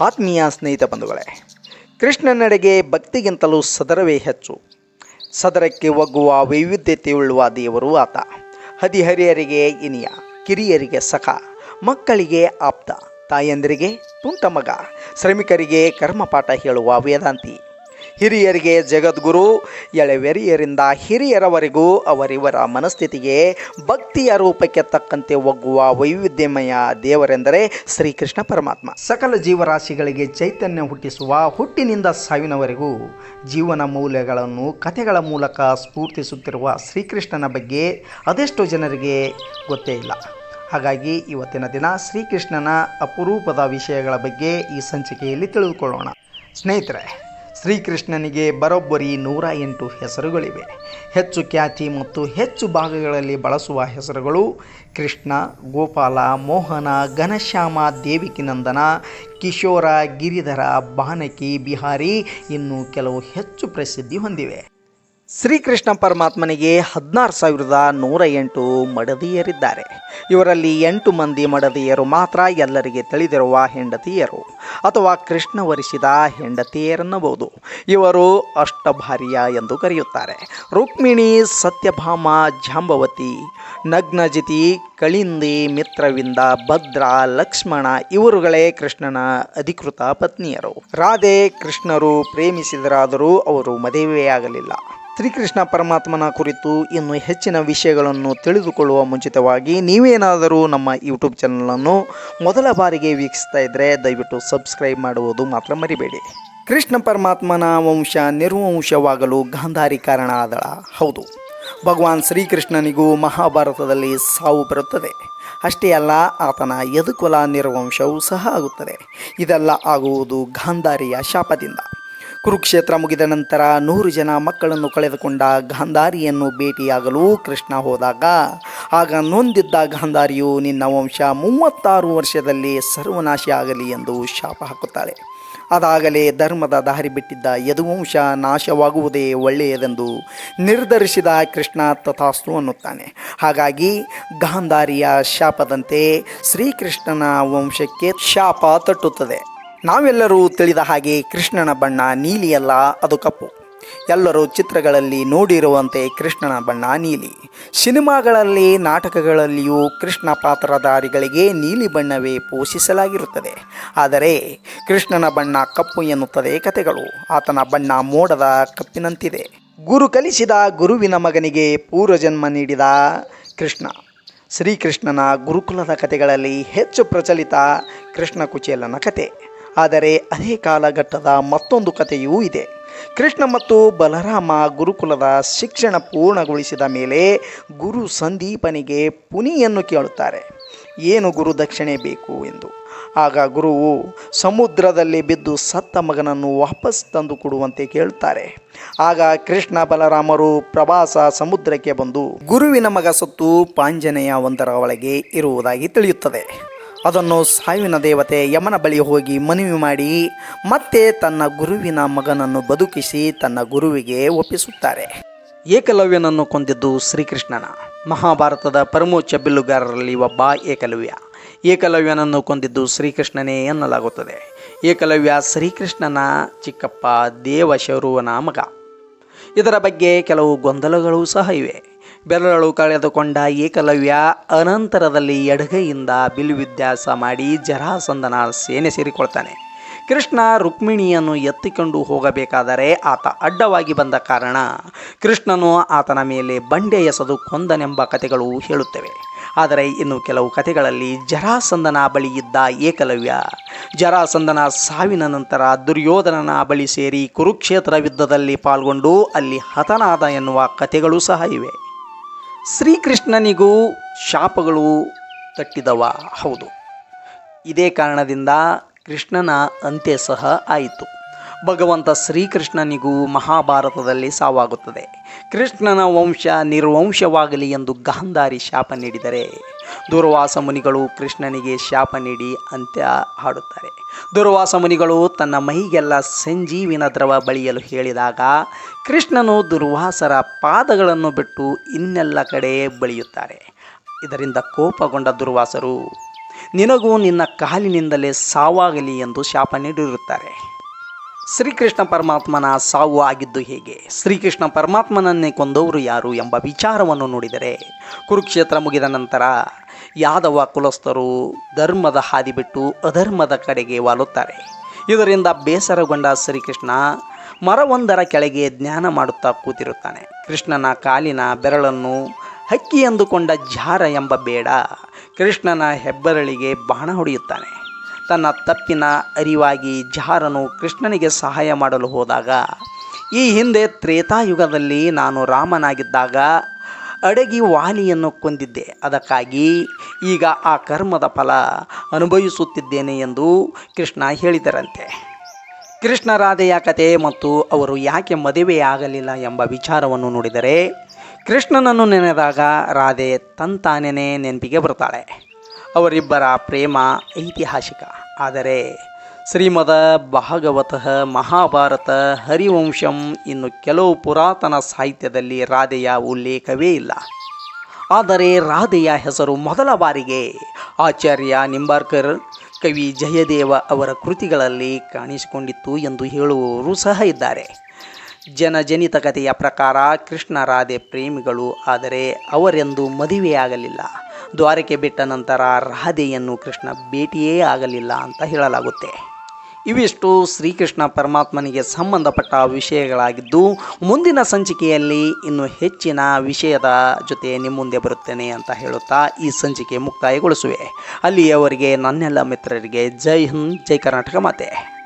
ಆತ್ಮೀಯ ಸ್ನೇಹಿತ ಬಂಧುಗಳೇ, ಕೃಷ್ಣನಡೆಗೆ ಭಕ್ತಿಗಿಂತಲೂ ಸದರವೇ ಹೆಚ್ಚು. ಸದರಕ್ಕೆ ಒಗ್ಗುವ ವೈವಿಧ್ಯತೆಯುಳ್ಳುವ ದೇವರು ಆತ. ಹದಿಹರಿಯರಿಗೆ ಇನಿಯ, ಕಿರಿಯರಿಗೆ ಸಖ, ಮಕ್ಕಳಿಗೆ ಆಪ್ತ, ತಾಯಂದಿರಿಗೆ ತುಂಟ ಮಗ, ಶ್ರಮಿಕರಿಗೆ ಕರ್ಮಪಾಠ ಹೇಳುವ ವೇದಾಂತಿ. ಹಿರಿಯರಿಗೆ ಜಗದ್ಗುರು, ಎಳೆವೆರಿಯರಿಂದ ಹಿರಿಯರವರೆಗೂ ಅವರಿವರ ಮನಸ್ಥಿತಿಗೆ ಭಕ್ತಿಯ ರೂಪಕ್ಕೆ ತಕ್ಕಂತೆ ಒಗ್ಗುವ ವೈವಿಧ್ಯಮಯ ದೇವರೆಂದರೆ ಶ್ರೀಕೃಷ್ಣ ಪರಮಾತ್ಮ. ಸಕಲ ಜೀವರಾಶಿಗಳಿಗೆ ಚೈತನ್ಯ ಹುಟ್ಟಿಸುವ ಹುಟ್ಟಿನಿಂದ ಸಾವಿನವರೆಗೂ ಜೀವನ ಮೌಲ್ಯಗಳನ್ನು ಕಥೆಗಳ ಮೂಲಕ ಸ್ಫೂರ್ತಿಸುತ್ತಿರುವ ಶ್ರೀಕೃಷ್ಣನ ಬಗ್ಗೆ ಅದೆಷ್ಟೋ ಜನರಿಗೆ ಗೊತ್ತೇ ಇಲ್ಲ. ಹಾಗಾಗಿ ಇವತ್ತಿನ ದಿನ ಶ್ರೀಕೃಷ್ಣನ ಅಪರೂಪದ ವಿಷಯಗಳ ಬಗ್ಗೆ ಈ ಸಂಚಿಕೆಯಲ್ಲಿ ತಿಳಿದುಕೊಳ್ಳೋಣ. ಸ್ನೇಹಿತರೆ ಶ್ರೀಕೃಷ್ಣನಿಗೆ ಬರೋಬ್ಬರಿ ನೂರ ಎಂಟು ಹೆಸರುಗಳಿವೆ. ಹೆಚ್ಚು ಖ್ಯಾತಿ ಮತ್ತು ಹೆಚ್ಚು ಭಾಗಗಳಲ್ಲಿ ಬಳಸುವ ಹೆಸರುಗಳು ಕೃಷ್ಣ, ಗೋಪಾಲ, ಮೋಹನ, ಘನಶ್ಯಾಮ ದೇವಿಕಿನಂದನ ಕಿಶೋರ, ಗಿರಿಧರ ಬಾನಕಿ ಬಿಹಾರಿ ಇನ್ನೂ ಕೆಲವು ಹೆಚ್ಚು ಪ್ರಸಿದ್ಧಿ ಹೊಂದಿವೆ. ಶ್ರೀಕೃಷ್ಣ ಪರಮಾತ್ಮನಿಗೆ ಹದಿನಾರು ಸಾವಿರದ ನೂರ ಎಂಟು ಮಡದಿಯರಿದ್ದಾರೆ. ಇವರಲ್ಲಿ ಎಂಟು ಮಂದಿ ಮಡದಿಯರು ಮಾತ್ರ ಎಲ್ಲರಿಗೆ ತಿಳಿದಿರುವ ಹೆಂಡತಿಯರು ಅಥವಾ ಕೃಷ್ಣ ವರಿಸಿದ ಹೆಂಡತಿಯರನ್ನಬಹುದು. ಇವರು ಅಷ್ಟಭಾರ್ಯ ಎಂದು ಕರೆಯುತ್ತಾರೆ. ರುಕ್ಮಿಣಿ, ಸತ್ಯಭಾಮ, ಜಾಂಬವತಿ, ನಗ್ನಜಿತಿ, ಕಳಿಂದಿ, ಮಿತ್ರವಿಂದ ಭದ್ರ, ಲಕ್ಷ್ಮಣ ಇವರುಗಳೇ ಕೃಷ್ಣನ ಅಧಿಕೃತ ಪತ್ನಿಯರು. ರಾಧೆ ಕೃಷ್ಣರು ಪ್ರೇಮಿಸಿದರಾದರೂ ಅವರು ಮದುವೆಯಾಗಲಿಲ್ಲ. ಶ್ರೀಕೃಷ್ಣ ಪರಮಾತ್ಮನ ಕುರಿತು ಇನ್ನು ಹೆಚ್ಚಿನ ವಿಷಯಗಳನ್ನು ತಿಳಿದುಕೊಳ್ಳುವ ಮುಂಚಿತವಾಗಿ ನೀವೇನಾದರೂ ನಮ್ಮ ಯೂಟ್ಯೂಬ್ ಚಾನಲನ್ನು ಮೊದಲ ಬಾರಿಗೆ ವೀಕ್ಷಿಸ್ತಾ ಇದ್ದರೆ ದಯವಿಟ್ಟು ಸಬ್ಸ್ಕ್ರೈಬ್ ಮಾಡುವುದು ಮಾತ್ರ ಮರಿಬೇಡಿ. ಕೃಷ್ಣ ಪರಮಾತ್ಮನ ವಂಶ ನಿರ್ವಂಶವಾಗಲು ಗಾಂಧಾರಿ ಕಾರಣ ಆದಳ ಹೌದು. ಭಗವಾನ್ ಶ್ರೀಕೃಷ್ಣನಿಗೂ ಮಹಾಭಾರತದಲ್ಲಿ ಸಾವು ಬರುತ್ತದೆ. ಅಷ್ಟೇ ಅಲ್ಲ, ಆತನ ಯದುಕುಲ ನಿರ್ವಂಶವೂ ಸಹ ಆಗುತ್ತದೆ. ಇದೆಲ್ಲ ಆಗುವುದು ಗಾಂಧಾರಿಯ ಶಾಪದಿಂದ. ಕುರುಕ್ಷೇತ್ರ ಮುಗಿದ ನಂತರ ನೂರು ಜನ ಮಕ್ಕಳನ್ನು ಕಳೆದುಕೊಂಡ ಗಾಂಧಾರಿಯನ್ನು ಭೇಟಿಯಾಗಲು ಕೃಷ್ಣ ಹೋದಾಗ, ಆಗ ನೊಂದಿದ್ದ ಗಾಂಧಾರಿಯು ನಿನ್ನ ವಂಶ ಮೂವತ್ತಾರು ವರ್ಷದಲ್ಲಿ ಸರ್ವನಾಶ ಆಗಲಿ ಎಂದು ಶಾಪ ಹಾಕುತ್ತಾಳೆ. ಅದಾಗಲೇ ಧರ್ಮದ ದಾರಿ ಬಿಟ್ಟಿದ್ದ ಯದುವಂಶ ನಾಶವಾಗುವುದೇ ಒಳ್ಳೆಯದೆಂದು ನಿರ್ಧರಿಸಿದ ಕೃಷ್ಣ ತಥಾಸ್ತು ಅನ್ನುತ್ತಾನೆ. ಹಾಗಾಗಿ ಗಾಂಧಾರಿಯ ಶಾಪದಂತೆ ಶ್ರೀಕೃಷ್ಣನ ವಂಶಕ್ಕೆ ಶಾಪ ತಟ್ಟುತ್ತದೆ. ನಾವೆಲ್ಲರೂ ತಿಳಿದ ಹಾಗೆ ಕೃಷ್ಣನ ಬಣ್ಣ ನೀಲಿಯಲ್ಲ, ಅದು ಕಪ್ಪು. ಎಲ್ಲರೂ ಚಿತ್ರಗಳಲ್ಲಿ ನೋಡಿರುವಂತೆ ಕೃಷ್ಣನ ಬಣ್ಣ ನೀಲಿ. ಸಿನಿಮಾಗಳಲ್ಲಿ ನಾಟಕಗಳಲ್ಲಿಯೂ ಕೃಷ್ಣ ಪಾತ್ರಧಾರಿಗಳಿಗೆ ನೀಲಿ ಬಣ್ಣವೇ ಪೋಷಿಸಲಾಗಿರುತ್ತದೆ. ಆದರೆ ಕೃಷ್ಣನ ಬಣ್ಣ ಕಪ್ಪು ಎನ್ನುತ್ತದೆ ಕಥೆಗಳು. ಆತನ ಬಣ್ಣ ಮೋಡದ ಕಪ್ಪಿನಂತಿದೆ. ಗುರು ಕಲಿಸಿದ ಗುರುವಿನ ಮಗನಿಗೆ ಪೂರ್ವಜನ್ಮ ನೀಡಿದ ಕೃಷ್ಣ. ಶ್ರೀಕೃಷ್ಣನ ಗುರುಕುಲದ ಕಥೆಗಳಲ್ಲಿ ಹೆಚ್ಚು ಪ್ರಚಲಿತ ಕೃಷ್ಣ ಕುಚೇಲನ ಕತೆ ಆದರೆ ಅದೇ ಕಾಲಘಟ್ಟದ ಮತ್ತೊಂದು ಕಥೆಯೂ ಇದೆ. ಕೃಷ್ಣ ಮತ್ತು ಬಲರಾಮ ಗುರುಕುಲದ ಶಿಕ್ಷಣ ಪೂರ್ಣಗೊಳಿಸಿದ ಮೇಲೆ ಗುರು ಸಂದೀಪನಿಗೆ ಪುನಿಯನ್ನು ಕೇಳುತ್ತಾರೆ. ಏನು ಗುರು ದಕ್ಷಿಣೆ ಬೇಕು ಎಂದು? ಆಗ ಗುರುವು ಸಮುದ್ರದಲ್ಲಿ ಬಿದ್ದು ಸತ್ತ ಮಗನನ್ನು ವಾಪಸ್ ತಂದು ಕೊಡುವಂತೆ ಕೇಳುತ್ತಾರೆ. ಆಗ ಕೃಷ್ಣ ಬಲರಾಮರು ಪ್ರವಾಸ ಸಮುದ್ರಕ್ಕೆ ಬಂದು ಗುರುವಿನ ಮಗ ಸತ್ತು ಪಾಂಜನೆಯ ಒಂದರ ಒಳಗೆ ಇರುವುದಾಗಿ ತಿಳಿಯುತ್ತದೆ. ಅದನ್ನು ಸಾವಿನ ದೇವತೆ ಯಮನ ಬಳಿ ಹೋಗಿ ಮನವಿ ಮಾಡಿ, ಮತ್ತೆ ತನ್ನ ಗುರುವಿನ ಮಗನನ್ನು ಬದುಕಿಸಿ ತನ್ನ ಗುರುವಿಗೆ ಒಪ್ಪಿಸುತ್ತಾರೆ. ಏಕಲವ್ಯನನ್ನು ಕೊಂದಿದ್ದು ಶ್ರೀಕೃಷ್ಣನ. ಮಹಾಭಾರತದ ಪರಮೋಚ್ಚ ಬಿಲ್ಲುಗಾರರಲ್ಲಿ ಒಬ್ಬ ಏಕಲವ್ಯ. ಏಕಲವ್ಯನನ್ನು ಕೊಂದಿದ್ದು ಶ್ರೀಕೃಷ್ಣನೇ ಎನ್ನಲಾಗುತ್ತದೆ. ಏಕಲವ್ಯ ಶ್ರೀಕೃಷ್ಣನ ಚಿಕ್ಕಪ್ಪ ದೇವಶರುವನ ಮಗ. ಇದರ ಬಗ್ಗೆ ಕೆಲವು ಗೊಂದಲಗಳು ಸಹ ಇವೆ. ಬೆರಳು ಕಳೆದುಕೊಂಡ ಏಕಲವ್ಯ ಅನಂತರದಲ್ಲಿ ಎಡಗೈಯಿಂದ ಬಿಲ್ವಿದ್ಯಾಸ ಮಾಡಿ ಜರಾಸಂದನ ಸೇನೆ ಸೇರಿಕೊಳ್ತಾನೆ. ಕೃಷ್ಣ ರುಕ್ಮಿಣಿಯನ್ನು ಎತ್ತಿಕೊಂಡು ಹೋಗಬೇಕಾದರೆ ಆತ ಅಡ್ಡವಾಗಿ ಬಂದ ಕಾರಣ ಕೃಷ್ಣನು ಆತನ ಮೇಲೆ ಬಂಡೆ ಎಸೆದು ಕೊಂದನೆಂಬ ಕಥೆಗಳು ಹೇಳುತ್ತವೆ. ಆದರೆ ಇನ್ನು ಕೆಲವು ಕಥೆಗಳಲ್ಲಿ ಜರಾಸಂದನ ಬಳಿ ಇದ್ದ ಏಕಲವ್ಯ ಜರಾಸಂದನ ಸಾವಿನ ನಂತರ ದುರ್ಯೋಧನನ ಬಳಿ ಸೇರಿ ಕುರುಕ್ಷೇತ್ರ ಯುದ್ಧದಲ್ಲಿ ಪಾಲ್ಗೊಂಡು ಅಲ್ಲಿ ಹತನಾದ ಎನ್ನುವ ಕಥೆಗಳು ಸಹ ಇವೆ. ಶ್ರೀಕೃಷ್ಣನಿಗೂ ಶಾಪಗಳು ತಟ್ಟಿದವ. ಹೌದು. ಇದೇ ಕಾರಣದಿಂದ ಕೃಷ್ಣನ ಅಂತ್ಯ ಸಹ ಆಯಿತು. ಭಗವಂತ ಶ್ರೀಕೃಷ್ಣನಿಗೂ ಮಹಾಭಾರತದಲ್ಲಿ ಸಾವಾಗುತ್ತದೆ. ಕೃಷ್ಣನ ವಂಶ ನಿರ್ವಂಶವಾಗಲಿ ಎಂದು ಗಾಂಧಾರಿ ಶಾಪ ನೀಡಿದರೆ ದುರ್ವಾಸ ಮುನಿಗಳು ಕೃಷ್ಣನಿಗೆ ಶಾಪ ನೀಡಿ ಅಂತ್ಯ ಹಾಡುತ್ತಾರೆ. ದುರ್ವಾಸ ಮುನಿಗಳು ತನ್ನ ಮೈಗೆಲ್ಲ ಸಂಜೀವಿನ ದ್ರವ ಬಳಿಯಲು ಹೇಳಿದಾಗ, ಕೃಷ್ಣನು ದುರ್ವಾಸರ ಪಾದಗಳನ್ನು ಬಿಟ್ಟು ಇನ್ನೆಲ್ಲ ಕಡೆ ಬಳಿಯುತ್ತಾರೆ. ಇದರಿಂದ ಕೋಪಗೊಂಡ ದುರ್ವಾಸರು, ನಿನಗೂ ನಿನ್ನ ಕಾಲಿನಿಂದಲೇ ಸಾವಾಗಲಿ ಎಂದು ಶಾಪ ನೀಡಿರುತ್ತಾರೆ. ಶ್ರೀಕೃಷ್ಣ ಪರಮಾತ್ಮನ ಸಾವು ಆಗಿದ್ದು ಹೇಗೆ? ಶ್ರೀಕೃಷ್ಣ ಪರಮಾತ್ಮನನ್ನೇ ಕೊಂದವರು ಯಾರು ಎಂಬ ವಿಚಾರವನ್ನು ನೋಡಿದರೆ ಕುರುಕ್ಷೇತ್ರ ಮುಗಿದ ನಂತರ ಯಾದವ ಕುಲಸ್ಥರು ಧರ್ಮದ ಹಾದಿ ಬಿಟ್ಟು ಅಧರ್ಮದ ಕಡೆಗೆ ವಾಲುತ್ತಾರೆ. ಇದರಿಂದ ಬೇಸರಗೊಂಡ ಶ್ರೀಕೃಷ್ಣ ಮರವೊಂದರ ಕೆಳಗೆ ಜ್ಞಾನ ಮಾಡುತ್ತಾ ಕೂತಿರುತ್ತಾನೆ. ಕೃಷ್ಣನ ಕಾಲಿನ ಬೆರಳನ್ನು ಹಕ್ಕಿ ಎಂದುಕೊಂಡ ಜಾರ ಎಂಬ ಬೇಡ ಕೃಷ್ಣನ ಹೆಬ್ಬರಳಿಗೆ ಬಾಣ ಹೊಡೆಯುತ್ತಾನೆ. ತನ್ನ ತಪ್ಪಿನ ಅರಿವಾಗಿ ಜಾರನು ಕೃಷ್ಣನಿಗೆ ಸಹಾಯ ಮಾಡಲು ಹೋದಾಗ, ಈ ಹಿಂದೆ ತ್ರೇತಾಯುಗದಲ್ಲಿ ನಾನು ರಾಮನಾಗಿದ್ದಾಗ ಅಡಗಿ ವಾಲಿಯನ್ನು ಕೊಂದಿದ್ದೆ. ಅದಕ್ಕಾಗಿ ಈಗ ಆ ಕರ್ಮದ ಫಲ ಅನುಭವಿಸುತ್ತಿದ್ದೇನೆ ಎಂದು ಕೃಷ್ಣ ಹೇಳಿದರಂತೆ. ಕೃಷ್ಣರಾಧೆಯ ಕತೆ ಮತ್ತು ಅವರು ಯಾಕೆ ಮದುವೆಯಾಗಲಿಲ್ಲ ಎಂಬ ವಿಚಾರವನ್ನು ನೋಡಿದರೆ, ಕೃಷ್ಣನನ್ನು ನೆನೆದಾಗ ರಾಧೆ ತಂತಾನೇ ನೆನಪಿಗೆ ಬರ್ತಾಳೆ. ಅವರಿಬ್ಬರ ಪ್ರೇಮ ಐತಿಹಾಸಿಕ. ಆದರೆ ಶ್ರೀಮದ ಭಾಗವತ ಮಹಾಭಾರತ ಹರಿವಂಶಂ ಇನ್ನು ಕೆಲವು ಪುರಾತನ ಸಾಹಿತ್ಯದಲ್ಲಿ ರಾಧೆಯ ಉಲ್ಲೇಖವೇ ಇಲ್ಲ. ಆದರೆ ರಾಧೆಯ ಹೆಸರು ಮೊದಲ ಬಾರಿಗೆ ಆಚಾರ್ಯ ನಿಂಬಾರ್ಕರ್, ಕವಿ ಜಯದೇವ ಅವರ ಕೃತಿಗಳಲ್ಲಿ ಕಾಣಿಸಿಕೊಂಡಿತ್ತು ಎಂದು ಹೇಳುವವರು ಸಹ ಇದ್ದಾರೆ. ಜನಜನಿತ ಕಥೆಯ ಪ್ರಕಾರ ಕೃಷ್ಣ ರಾಧೆ ಪ್ರೇಮಿಗಳು, ಆದರೆ ಅವರೆಂದು ಮದುವೆಯಾಗಲಿಲ್ಲ. ದ್ವಾರಕೆ ಬಿಟ್ಟ ನಂತರ ರಾಧೆಯನ್ನು ಕೃಷ್ಣ ಭೇಟಿಯೇ ಆಗಲಿಲ್ಲ ಅಂತ ಹೇಳಲಾಗುತ್ತೆ. ಇವಿಷ್ಟು ಶ್ರೀಕೃಷ್ಣ ಪರಮಾತ್ಮನಿಗೆ ಸಂಬಂಧಪಟ್ಟ ವಿಷಯಗಳಾಗಿದ್ದು, ಮುಂದಿನ ಸಂಚಿಕೆಯಲ್ಲಿ ಇನ್ನು ಹೆಚ್ಚಿನ ವಿಷಯದ ಜೊತೆ ನಿಮ್ಮ ಮುಂದೆ ಬರುತ್ತೇನೆ ಅಂತ ಹೇಳುತ್ತಾ ಈ ಸಂಚಿಕೆ ಮುಕ್ತಾಯಗೊಳಿಸುವೆ. ಅಲ್ಲಿಯವರೆಗೆ ನನ್ನೆಲ್ಲ ಮಿತ್ರರಿಗೆ ಜೈ ಹಿಂದ್, ಜೈ ಕರ್ನಾಟಕ ಮಾತೆ.